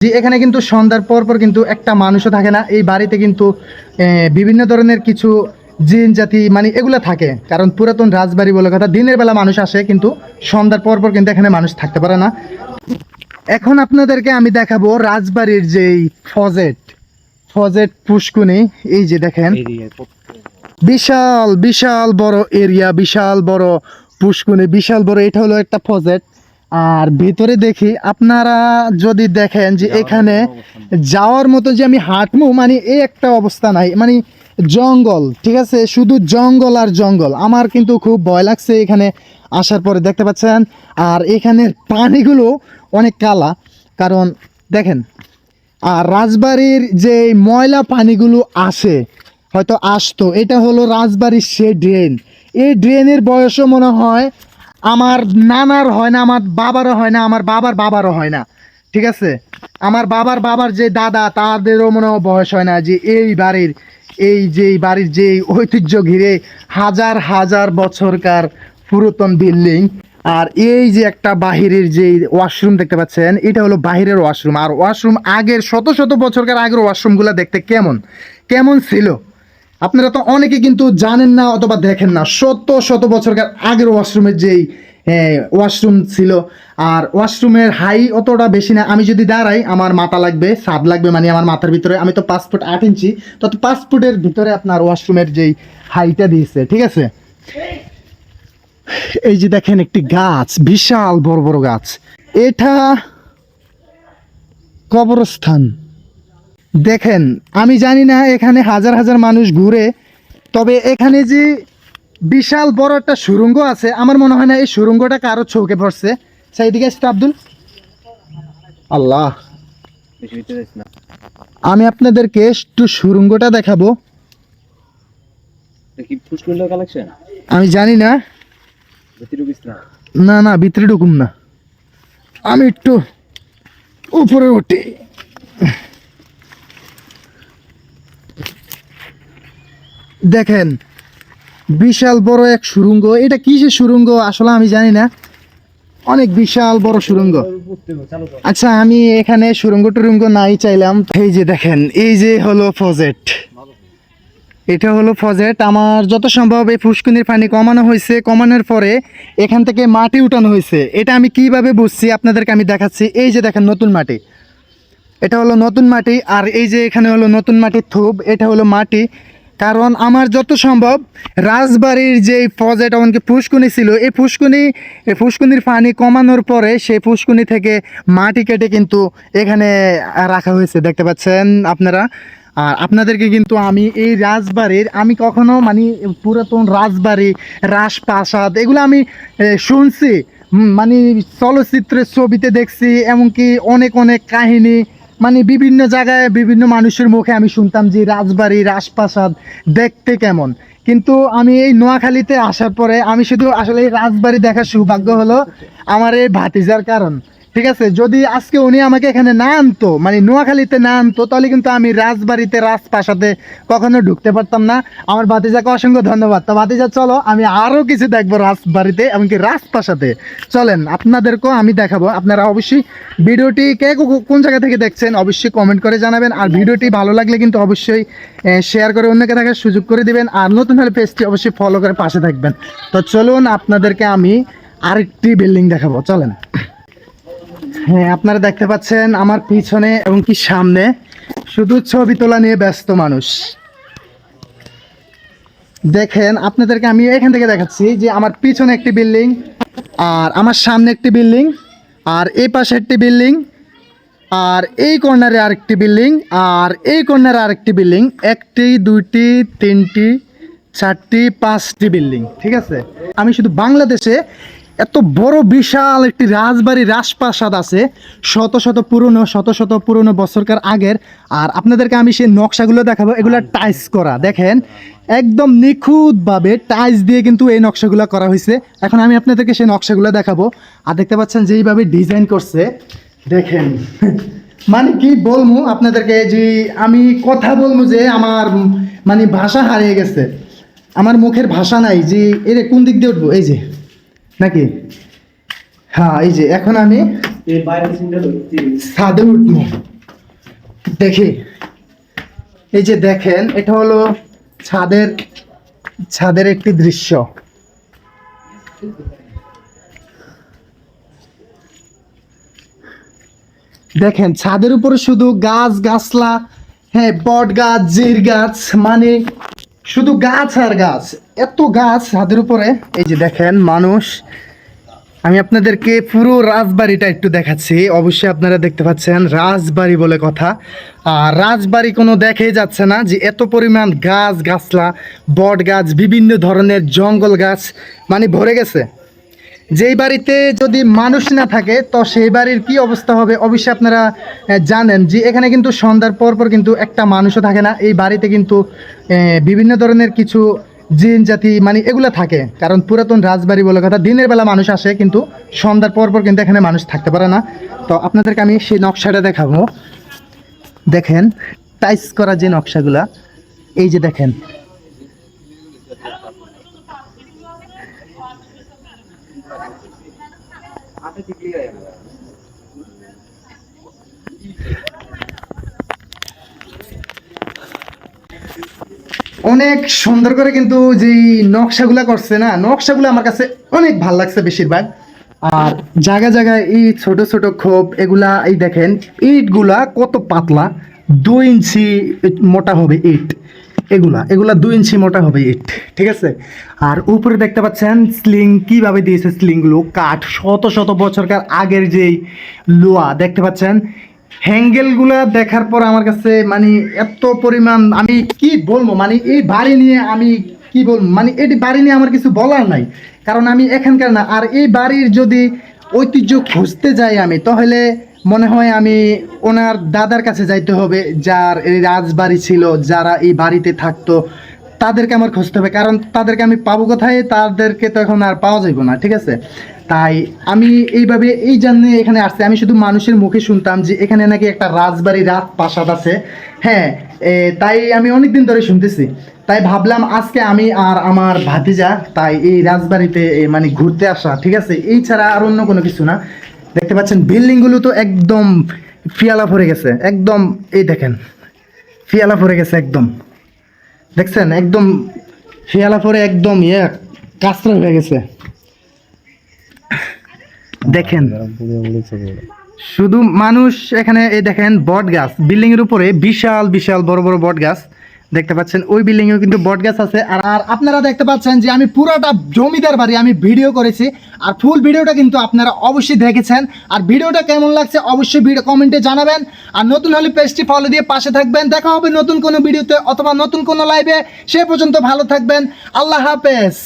যে এখানে কিন্তু সন্ধ্যার পর পর কিন্তু একটা মানুষও থাকে না। এই বাড়িতে কিন্তু বিভিন্ন ধরনের কিছু জিন জাতি মানে এগুলো থাকে। কারণ পুরাতন রাজবাড়ি বলে কথা দিনের বেলা মানুষ আসে কিন্তু সন্ধ্যার পর পর কিন্তু এখানে মানুষ থাকতে পারে না। এখন আপনাদেরকে আমি দেখাবো রাজবাড়ির যেই ফজেট ফজেট পুষ্কুনি। এই যে দেখেন বিশাল বিশাল বড় এরিয়া বিশাল বড় পুষ্কুনি বিশাল বড় এটা হলো একটা ফজেট। আর ভিতরে দেখি আপনারা যদি দেখেন যে এখানে যাওয়ার মতো যে আমি হাঁটবো মানে এই একটা অবস্থা নাই। মানে জঙ্গল ঠিক আছে? শুধু জঙ্গল আর জঙ্গল। আমার কিন্তু খুব ভয় লাগছে এখানে আসার পরে দেখতে পাচ্ছেন? আর এখানের পানিগুলো অনেক কালা। কারণ দেখেন আর রাজবাড়ির যে ময়লা পানিগুলো আসে হয়তো আসতো এটা হলো রাজবাড়ির সে ড্রেন। এই ড্রেনের বয়সও মনে হয় আমার নানার হয় না, আমার বাবারও হয় না, আমার বাবার বাবারও হয় না। ঠিক আছে? আমার বাবার বাবার যে দাদা, তাদেরও মনে বয়স হয় না যে এই বাড়ির, এই যে বাড়ির যে ঐতিহ্য ঘিরে হাজার হাজার বছরকার পুরাতন বিল্ডিং আর এই যে একটা বাহিরের যে ওয়াশরুম দেখতে পাচ্ছেন, এটা হলো বাহিরের ওয়াশরুম আর ওয়াশরুম আগের শত শত বছরকার আগের ওয়াশরুমগুলো দেখতে কেমন? কেমন ছিল? আপনারা তো অনেকে কিন্তু জানেন না অথবা দেখেন না। শত শত বছরকার আগের ওয়াশরুমের যেই ওয়াশরুম ছিল, আর ওয়াশরুমের হাই অতটা বেশি না। আমি যদি দাঁড়াই, আমার মাথা লাগবে সাদ লাগবে মানে আমার মাথার ভিতরে, আমি তো পাঁচ ফুট আট ইঞ্চি তত পাঁচ ফুটের ভিতরে আপনার ওয়াশরুমের যেই হাইটা দিয়েছে, ঠিক আছে? এই যে দেখেন একটি গাছ, বিশাল বড় বড় গাছ। এটা কবরস্থান। দেখেন আমি জানি না এখানে হাজার হাজার মানুষ ঘুরে তবে এখানে যে বিশাল বড় একটা সুরঙ্গ আছে আমার মনে হয় না এই সুরঙ্গটা কারও চৌকে পড়ছে। সেইদিকে আব্দুল? আল্লাহ। আমি আপনাদেরকে একটু সুরঙ্গটা দেখাবো। আমি জানি না। না না ভিতরে ঢুকুম না। আমি একটু উপরে উঠি। দেখেন, বিশাল বড় এক সুরঙ্গ। এটা কিসের সুরঙ্গ? আসলে আমি জানি না। অনেক বিশাল বড় সুরঙ্গ। আচ্ছা আমি এখানে সুরঙ্গ টুরঙ্গ নাই চাইলাম। এই যে দেখেন, এই যে হলো ফজেট। এটা হলো ফজেট। আমার যত সম্ভব এই ফুসকুনির পানি কমানো হয়েছে। কমানোর পরে এখান থেকে মাটি উঠানো হয়েছে। এটা আমি কীভাবে বুঝছি? আপনাদেরকে আমি দেখাচ্ছি। এই যে দেখেন, নতুন মাটি। এটা হলো নতুন মাটি। আর এই যে এখানে হলো নতুন মাটির থুব। এটা হলো মাটি। কারণ আমার যত সম্ভব, রাজবাড়ির যে ফজেট এমনকি ফুসকুনি ছিল, এই ফুসকুনি এই ফুসকুনির পানি কমানোর পরে সেই ফুসকুনি থেকে মাটি কেটে কিন্তু এখানে রাখা হয়েছে, দেখতে পাচ্ছেন আপনারা? আর আপনাদেরকে কিন্তু আমি এই রাজবাড়ির, আমি কখনো মানে পুরাতন রাজবাড়ি, রাজপ্রাসাদ, এগুলো আমি শুনছি মানে চলচ্চিত্রের ছবিতে দেখছি, এমনকি অনেক অনেক কাহিনী মানে বিভিন্ন জায়গায় বিভিন্ন মানুষের মুখে আমি শুনতাম যে রাজবাড়ি, রাজপ্রাসাদ দেখতে কেমন। কিন্তু আমি এই নোয়াখালীতে আসার পরে আমি শুধু আসলে এই রাজবাড়ি দেখার সৌভাগ্য হলো আমার এই ভাতিজার কারণ। ঠিক আছে? যদি আজকে উনি আমাকে এখানে না আনতো মানে নোয়াখালীতে না আনতো, তাহলে কিন্তু আমি রাজবাড়িতে, রাজপ্রাসাদে কখনো ঢুকতে পারতাম না। আমার ভাতিজাকে অসংখ্য ধন্যবাদ। তো ভাতিজা, চলো, আমি আরও কিছু দেখব রাজবাড়িতে এমনকি রাজপ্রাসাদে। চলেন, আপনাদেরকেও আমি দেখাবো। আপনারা অবশ্যই ভিডিওটি কে কোন জায়গা থেকে দেখছেন, অবশ্যই কমেন্ট করে জানাবেন। আর ভিডিওটি ভালো লাগলে কিন্তু অবশ্যই শেয়ার করে অন্যকে দেখার সুযোগ করে দিবেন। আর নতুন হলে পেজটি অবশ্যই ফলো করে পাশে থাকবেন। তো চলুন, আপনাদেরকে আমি আরেকটি বিল্ডিং দেখাবো। চলেন। হ্যাঁ আপনারা দেখতে পাচ্ছেন আমার পিছনে এবং কি সামনে শুধু ছবি তোলা নিয়ে ব্যস্ত মানুষ। দেখেন, আপনাদেরকে আমি এখান থেকে দেখাচ্ছি যে আমার পিছনে একটি বিল্ডিং আর আমার সামনে একটি বিল্ডিং আর এই পাশে একটি বিল্ডিং আর এই কর্নারে আরেকটি বিল্ডিং আর এই কর্নারে আরেকটি বিল্ডিং। একটি, দুইটি, তিনটি, চারটি, পাঁচটি বিল্ডিং, ঠিক আছে? আমি শুধু বাংলাদেশে এত বড় বিশাল একটি রাজবাড়ি রাজপ্রাসাদ আছে শত শত পুরনো শত শত পুরনো বছরকার আগের। আর আপনাদেরকে আমি সেই নকশাগুলো দেখাবো এগুলো টাইস করা। দেখেন একদম নিখুঁতভাবে টাইস দিয়ে কিন্তু এই নকশাগুলো করা হয়েছে। এখন আমি আপনাদেরকে সেই নকশাগুলো দেখাবো। আর দেখতে পাচ্ছেন যেইভাবে ডিজাইন করছে। দেখেন মানে কি বলব আপনাদেরকে যে আমি কথা বলব যে আমার মানে ভাষা হারিয়ে গেছে। আমার মুখের ভাষা নাই যে এর কোন দিক দিয়ে উঠবো? এই যে। নাকি? হ্যাঁ এই যে এখন আমি ছাদে উঠবো। দেখি। এই যে দেখেন এটা হলো ছাদের ছাদের একটি দৃশ্য। দেখেন ছাদের উপরে শুধু গাছ গাছলা হ্যাঁ বট গাছ জির গাছ মানে শুধু গাছ আর গাছ, এত গাছ হাতের উপরে। এই যে দেখেন, মানুষ। আমি আপনাদেরকে পুরো রাজবাড়িটা একটু দেখাচ্ছি। অবশ্যই আপনারা দেখতে পাচ্ছেন, রাজবাড়ি বলে কথা। আর রাজবাড়ি কোনো দেখেই যাচ্ছে না যে এত পরিমাণ গাছ, গাছলা, বট গাছ, বিভিন্ন ধরনের জঙ্গল গাছ মানে ভরে গেছে। যেই বাড়িতে যদি মানুষ না থাকে, তো সেই বাড়ির কি অবস্থা হবে? অবশ্যই আপনারা জানেন যে এখানে কিন্তু সন্ধ্যার পর পর কিন্তু একটা মানুষও থাকে না। এই বাড়িতে কিন্তু বিভিন্ন ধরনের কিছু জিন জাতি মানে এগুলো থাকে। কারণ পুরাতন রাজবাড়ি বলে কথা, দিনের বেলা মানুষ আসে, কিন্তু সন্ধ্যার পর পর কিন্তু এখানে মানুষ থাকতে পারে না। তো আপনাদেরকে আমি সেই নকশাটা দেখাবো। দেখেন টাইস করা যে নকশাগুলা, এই যে দেখেন। অনেক সুন্দর করে কিন্তু যেই নকশাগুলা করছে না, নকশাগুলো আমার কাছে অনেক ভালো লাগছে বেশিরভাগ। আর জায়গা জায়গায় এই ছোট ছোট খোপ, এগুলা এই দেখেন, ইটগুলা কত পাতলা, দুই ইঞ্চি মোটা হবে ইট। এগুলা এগুলা দুই ইঞ্চি মোটা হবে ইট, ঠিক আছে? আর উপরে দেখতে পাচ্ছেন স্লিং কীভাবে দিয়েছে স্লিংগুলো কাঠ, শত শত বছরকার আগের যেই লোয়া, দেখতে পাচ্ছেন? হ্যাঙ্গেলগুলা দেখার পর আমার কাছে মানে এত পরিমাণ, আমি কি বলব? মানে এই বাড়ি নিয়ে আমি কি বলব? মানে এটি বাড়ি নিয়ে আমার কিছু বলার নাই। কারণ আমি এখানকার না। আর এই বাড়ির যদি ঐতিহ্য খুঁজতে যাই আমি, তাহলে মনে হয় আমি ওনার দাদার কাছে যাইতে হবে, যার এই রাজবাড়ি ছিল, যারা এই বাড়িতে থাকতো, তাদেরকে আমার খুঁজতে হবে, কারণ তাদেরকে আমি পাবো কোথায়, তাদেরকে তো এখন আর পাওয়া যাবে না, ঠিক আছে? তাই আমি এইভাবে এই জন্য এখানে আসছি। আমি শুধু মানুষের মুখে শুনতাম যে এখানে নাকি একটা রাজবাড়ি রাত প্রাসাদ আছে। হ্যাঁ তাই আমি অনেক দিন ধরে শুনতেছি। তাই ভাবলাম আজকে আমি আর আমার ভাতিজা, তাই এই রাজবাড়িতে মানে ঘুরতে আসা, ঠিক আছে? এই ছাড়া আর অন্য কোনো কিছু না। দেখতে পাচ্ছেন, বিল্ডিংগুলো তো একদম ফিয়ালা ভরে গেছে, একদম, এই দেখেন, ফিয়ালা ভরে গেছে একদম। দেখছেন, একদম ফিয়ালা পরে একদম ইয়ে কাঁচরা হয়ে গেছে। দেখেন, শুধু মানুষ এখানে, এই দেখেন, বট গাছ। বিল্ডিং এর উপরে বিশাল বিশাল, বড় বড় বট গাছ। দেখতে পাচ্ছেন, ওই বিল্ডিং এও কিন্তু বটগাছ আছে। আর আর আপনারা দেখতে পাচ্ছেন যে আমি পুরোটা জমিদার বাড়ি আমি ভিডিও করেছি। আর ফুল ভিডিওটা কিন্তু আপনারা অবশ্যই দেখেছেন। আর ভিডিওটা কেমন লাগছে অবশ্যই ভিডিও কমেন্টে জানাবেন। আর নতুন হলে পেজটি ফলো দিয়ে পাশে থাকবেন। দেখা হবে নতুন কোনো ভিডিওতে অথবা নতুন কোনো লাইভে সে পর্যন্ত ভালো থাকবেন। আল্লাহ হাফেজ।